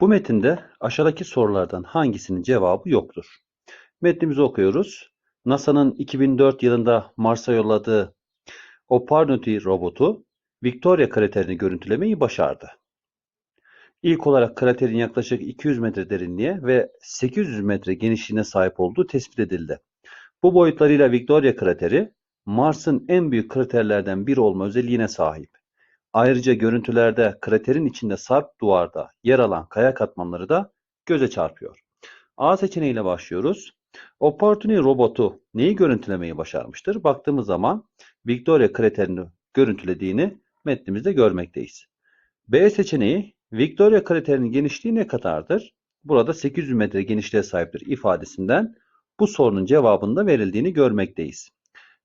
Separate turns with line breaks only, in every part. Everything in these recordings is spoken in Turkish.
Bu metinde aşağıdaki sorulardan hangisinin cevabı yoktur? Metnimizi okuyoruz. NASA'nın 2004 yılında Mars'a yolladığı Opportunity robotu Victoria kraterini görüntülemeyi başardı. İlk olarak kraterin yaklaşık 200 metre derinliğe ve 800 metre genişliğine sahip olduğu tespit edildi. Bu boyutlarıyla Victoria krateri Mars'ın en büyük kraterlerden biri olma özelliğine sahip. Ayrıca görüntülerde kraterin içinde sarp duvarda yer alan kaya katmanları da göze çarpıyor. A seçeneğiyle başlıyoruz. Opportunity robotu neyi görüntülemeyi başarmıştır? Baktığımız zaman Victoria kraterini görüntülediğini metnimizde görmekteyiz. B seçeneği Victoria kraterinin genişliği ne kadardır? Burada 800 metre genişliğe sahiptir ifadesinden bu sorunun cevabında verildiğini görmekteyiz.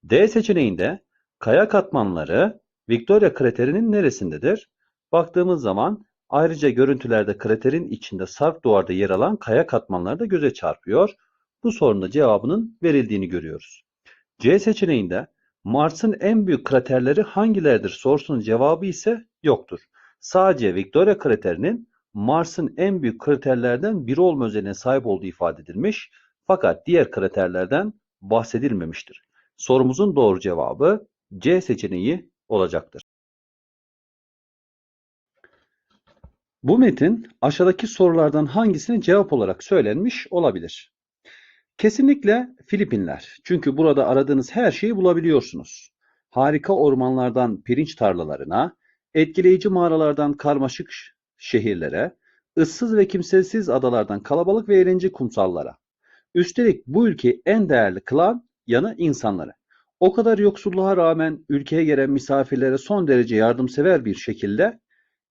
D seçeneğinde kaya katmanları Victoria kraterinin neresindedir? Baktığımız zaman ayrıca görüntülerde kraterin içinde sarp duvarda yer alan kaya katmanları da göze çarpıyor. Bu sorunun cevabının verildiğini görüyoruz. C seçeneğinde Mars'ın en büyük kraterleri hangileridir sorusunun cevabı ise yoktur. Sadece Victoria kraterinin Mars'ın en büyük kraterlerden biri olma özelliğine sahip olduğu ifade edilmiş fakat diğer kraterlerden bahsedilmemiştir. Sorumuzun doğru cevabı C seçeneği olacaktır. Bu metin aşağıdaki sorulardan hangisinin cevap olarak söylenmiş olabilir? Kesinlikle Filipinler. Çünkü burada aradığınız her şeyi bulabiliyorsunuz. Harika ormanlardan pirinç tarlalarına, etkileyici mağaralardan karmaşık şehirlere, ıssız ve kimsesiz adalardan kalabalık ve eğlence kumsallara. Üstelik bu ülkeyi en değerli kılan yanı insanları. O kadar yoksulluğa rağmen ülkeye gelen misafirlere son derece yardımsever bir şekilde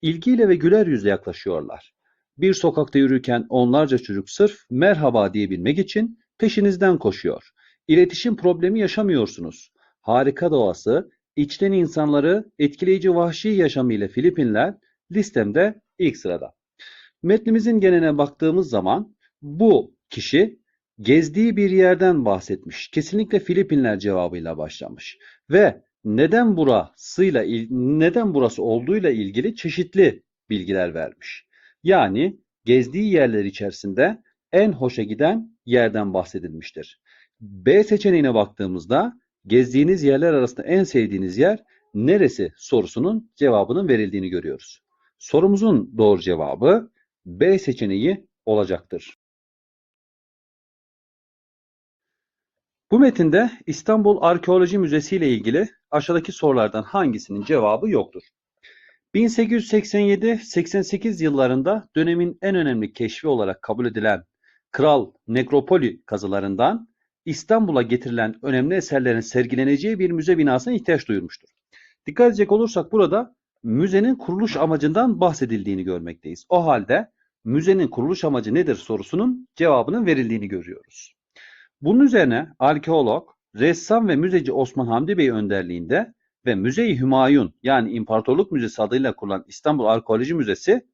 ilgiyle ve güler yüzle yaklaşıyorlar. Bir sokakta yürürken onlarca çocuk sırf merhaba diyebilmek için peşinizden koşuyor. İletişim problemi yaşamıyorsunuz. Harika doğası, içten insanları, etkileyici vahşi yaşamıyla Filipinler listemde ilk sırada. Metnimizin geneline baktığımız zaman bu kişi gezdiği bir yerden bahsetmiş. Kesinlikle Filipinler cevabıyla başlamış. Ve neden burasıyla neden burası olduğuyla ilgili çeşitli bilgiler vermiş. Yani gezdiği yerler içerisinde en hoşa giden yerden bahsedilmiştir. B seçeneğine baktığımızda gezdiğiniz yerler arasında en sevdiğiniz yer neresi sorusunun cevabının verildiğini görüyoruz. Sorumuzun doğru cevabı B seçeneği olacaktır. Bu metinde İstanbul Arkeoloji Müzesi ile ilgili aşağıdaki sorulardan hangisinin cevabı yoktur? 1887-88 yıllarında dönemin en önemli keşfi olarak kabul edilen Kral Nekropoli kazılarından İstanbul'a getirilen önemli eserlerin sergileneceği bir müze binasına ihtiyaç duyulmuştur. Dikkat edecek olursak burada müzenin kuruluş amacından bahsedildiğini görmekteyiz. O halde müzenin kuruluş amacı nedir sorusunun cevabının verildiğini görüyoruz. Bunun üzerine arkeolog, ressam ve müzeci Osman Hamdi Bey önderliğinde ve Müze-i Hümayun yani İmparatorluk Müzesi adıyla kurulan İstanbul Arkeoloji Müzesi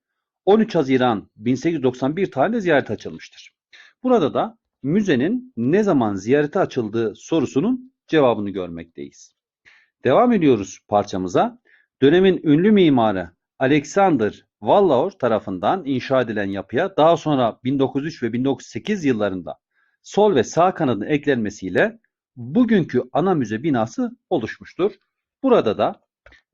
13 Haziran 1891 tarihinde ziyaret açılmıştır. Burada da müzenin ne zaman ziyarete açıldığı sorusunun cevabını görmekteyiz. Devam ediyoruz parçamıza. Dönemin ünlü mimarı Alexander Wallaur tarafından inşa edilen yapıya daha sonra 1903 ve 1908 yıllarında sol ve sağ kanadın eklenmesiyle bugünkü ana müze binası oluşmuştur. Burada da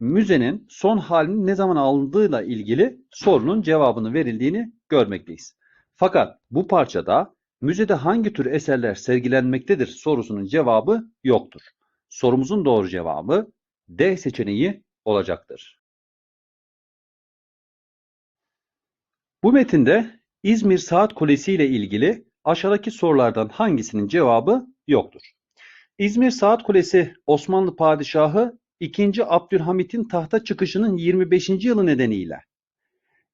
müzenin son halini ne zaman alındığıyla ilgili sorunun cevabını verildiğini görmekteyiz. Fakat bu parçada müzede hangi tür eserler sergilenmektedir sorusunun cevabı yoktur. Sorumuzun doğru cevabı D seçeneği olacaktır. Bu metinde İzmir Saat Kulesi ile ilgili aşağıdaki sorulardan hangisinin cevabı yoktur? İzmir Saat Kulesi Osmanlı Padişahı 2. Abdülhamit'in tahta çıkışının 25. yılı nedeniyle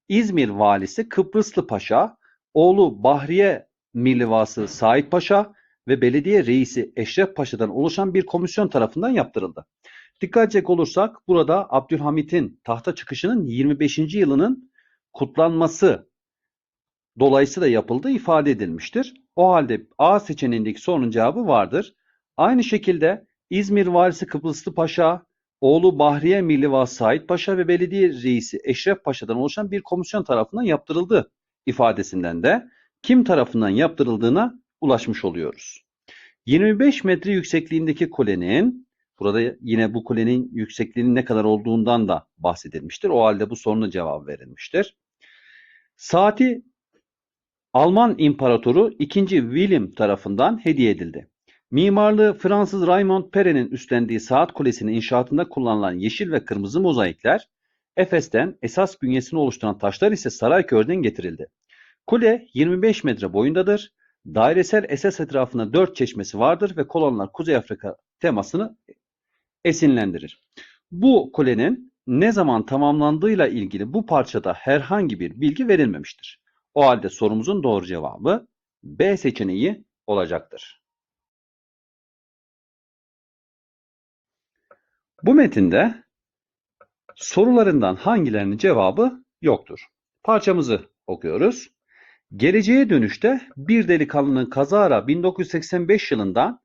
İzmir Valisi Kıbrıslı Paşa, oğlu Bahriye Mirlivası Said Paşa ve belediye reisi Eşref Paşa'dan oluşan bir komisyon tarafından yaptırıldı. Dikkat edecek olursak burada Abdülhamit'in tahta çıkışının 25. yılının kutlanması dolayısıyla yapıldığı ifade edilmiştir. O halde A seçeneğindeki sorunun cevabı vardır. Aynı şekilde İzmir Valisi Kıbrıslı Paşa, oğlu Bahriye Milliva Said Paşa ve belediye reisi Eşref Paşa'dan oluşan bir komisyon tarafından yaptırıldı ifadesinden de kim tarafından yaptırıldığına ulaşmış oluyoruz. 25 metre yüksekliğindeki kulenin, burada yine bu kulenin yüksekliğinin ne kadar olduğundan da bahsedilmiştir. O halde bu sorunun cevabı verilmiştir. Saati Alman İmparatoru 2. William tarafından hediye edildi. Mimarlığı Fransız Raymond Perret'in üstlendiği saat kulesinin inşaatında kullanılan yeşil ve kırmızı mozaikler, Efes'ten esas bünyesini oluşturan taşlar ise Sarayköy'den getirildi. Kule 25 metre boyundadır. Dairesel esas etrafında dört çeşmesi vardır ve kolonlar Kuzey Afrika temasını esinlendirir. Bu kulenin ne zaman tamamlandığıyla ilgili bu parçada herhangi bir bilgi verilmemiştir. O halde sorumuzun doğru cevabı B seçeneği olacaktır. Bu metinde sorularından hangilerinin cevabı yoktur? Parçamızı okuyoruz. Geleceğe dönüşte bir delikanlının kazara 1985 yılından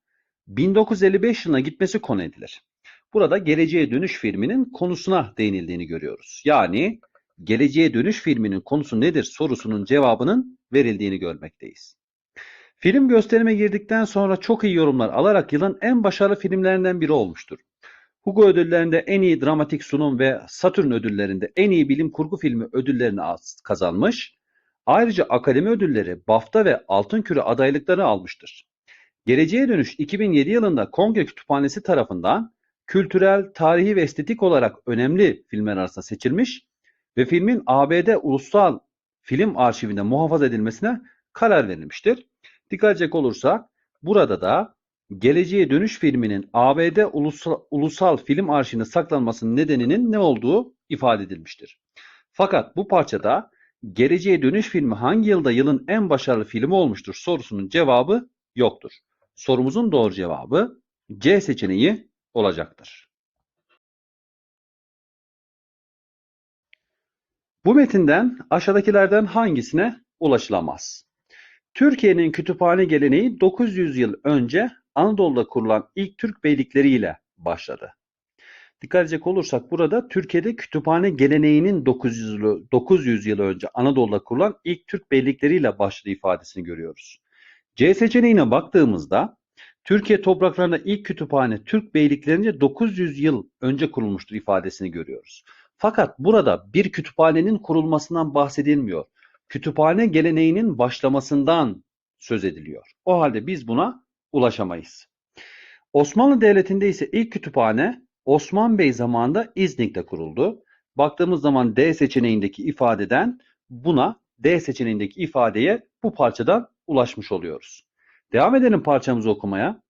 1955 yılına gitmesi konu edilir. Burada Geleceğe Dönüş filminin konusuna değinildiğini görüyoruz. Yani Geleceğe Dönüş filminin konusu nedir sorusunun cevabının verildiğini görmekteyiz. Film gösterime girdikten sonra çok iyi yorumlar alarak yılın en başarılı filmlerinden biri olmuştur. Hugo ödüllerinde en iyi dramatik sunum ve Satürn ödüllerinde en iyi bilim kurgu filmi ödüllerini kazanmış. Ayrıca akademi ödülleri, BAFTA ve Altın Küre adaylıkları almıştır. Geleceğe Dönüş 2007 yılında Kongre Kütüphanesi tarafından kültürel, tarihi ve estetik olarak önemli filmler arasında seçilmiş ve filmin ABD Ulusal Film Arşivinde muhafaza edilmesine karar verilmiştir. Dikkat edecek olursak burada da Geleceğe Dönüş filminin ABD Ulusal, Ulusal Film Arşivinde saklanmasının nedeninin ne olduğu ifade edilmiştir. Fakat bu parçada Geleceğe Dönüş filmi hangi yılda yılın en başarılı filmi olmuştur sorusunun cevabı yoktur. Sorumuzun doğru cevabı C seçeneği olacaktır. Bu metinden aşağıdakilerden hangisine ulaşılamaz? Türkiye'nin kütüphane geleneği 900 yıl önce Anadolu'da kurulan ilk Türk beylikleriyle başladı. Dikkat edecek olursak burada Türkiye'de kütüphane geleneğinin 900 yıl, 900 yıl önce Anadolu'da kurulan ilk Türk beylikleriyle başladığı ifadesini görüyoruz. C seçeneğine baktığımızda Türkiye topraklarında ilk kütüphane Türk beyliklerince 900 yıl önce kurulmuştur ifadesini görüyoruz. Fakat burada bir kütüphanenin kurulmasından bahsedilmiyor. Kütüphane geleneğinin başlamasından söz ediliyor. O halde biz buna ulaşamayız. Osmanlı Devleti'nde ise ilk kütüphane Osman Bey zamanında İznik'te kuruldu. Baktığımız zaman D seçeneğindeki ifadeden buna D seçeneğindeki ifadeye bu parçadan ulaşmış oluyoruz. Devam edelim parçamızı okumaya.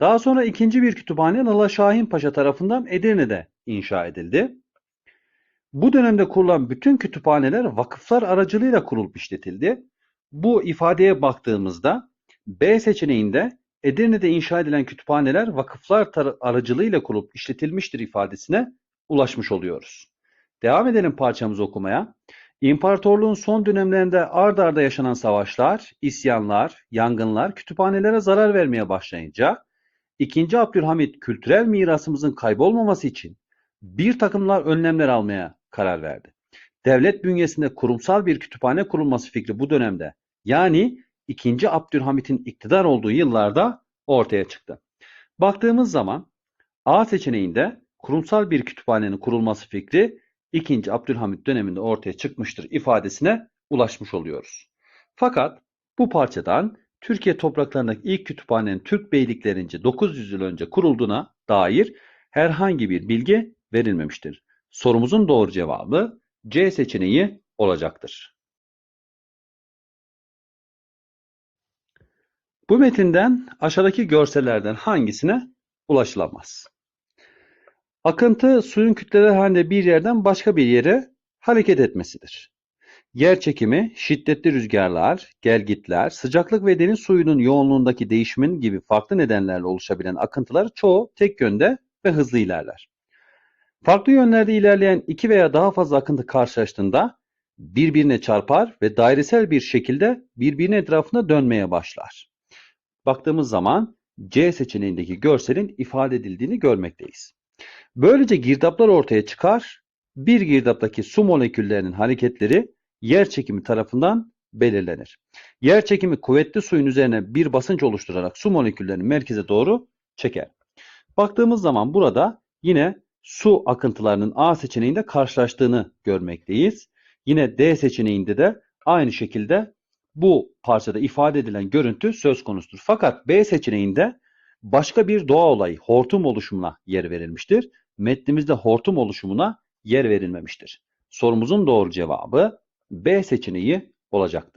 Daha sonra ikinci bir kütüphane Lala Şahin Paşa tarafından Edirne'de inşa edildi. Bu dönemde kurulan bütün kütüphaneler vakıflar aracılığıyla kurulup işletildi. Bu ifadeye baktığımızda B seçeneğinde Edirne'de inşa edilen kütüphaneler vakıflar aracılığıyla kurulup işletilmiştir ifadesine ulaşmış oluyoruz. Devam edelim parçamızı okumaya. İmparatorluğun son dönemlerinde ard arda yaşanan savaşlar, isyanlar, yangınlar kütüphanelere zarar vermeye başlayınca 2. Abdülhamit kültürel mirasımızın kaybolmaması için bir takımlar önlemler almaya karar verdi. Devlet bünyesinde kurumsal bir kütüphane kurulması fikri bu dönemde yani 2. Abdülhamit'in iktidar olduğu yıllarda ortaya çıktı. Baktığımız zaman A seçeneğinde kurumsal bir kütüphanenin kurulması fikri 2. Abdülhamit döneminde ortaya çıkmıştır ifadesine ulaşmış oluyoruz. Fakat bu parçadan Türkiye topraklarındaki ilk kütüphanenin Türk beyliklerince 900 yıl önce kurulduğuna dair herhangi bir bilgi verilmemiştir. Sorumuzun doğru cevabı C seçeneği olacaktır. Bu metinden aşağıdaki görsellerden hangisine ulaşılamaz? Akıntı suyun kütleler halinde bir yerden başka bir yere hareket etmesidir. Yer çekimi, şiddetli rüzgarlar, gelgitler, sıcaklık ve deniz suyunun yoğunluğundaki değişimin gibi farklı nedenlerle oluşabilen akıntılar çoğu tek yönde ve hızlı ilerler. Farklı yönlerde ilerleyen iki veya daha fazla akıntı karşılaştığında birbirine çarpar ve dairesel bir şekilde birbirinin etrafında dönmeye başlar. Baktığımız zaman C seçeneğindeki görselin ifade edildiğini görmekteyiz. Böylece girdaplar ortaya çıkar. Bir girdaptaki su moleküllerinin hareketleri yer çekimi tarafından belirlenir. Yer çekimi kuvvetli suyun üzerine bir basınç oluşturarak su moleküllerini merkeze doğru çeker. Baktığımız zaman burada yine su akıntılarının A seçeneğinde karşılaştığını görmekteyiz. Yine D seçeneğinde de aynı şekilde bu parçada ifade edilen görüntü söz konusudur. Fakat B seçeneğinde başka bir doğa olayı hortum oluşumuna yer verilmiştir. Metnimizde hortum oluşumuna yer verilmemiştir. Sorumuzun doğru cevabı B seçeneği olacaktır.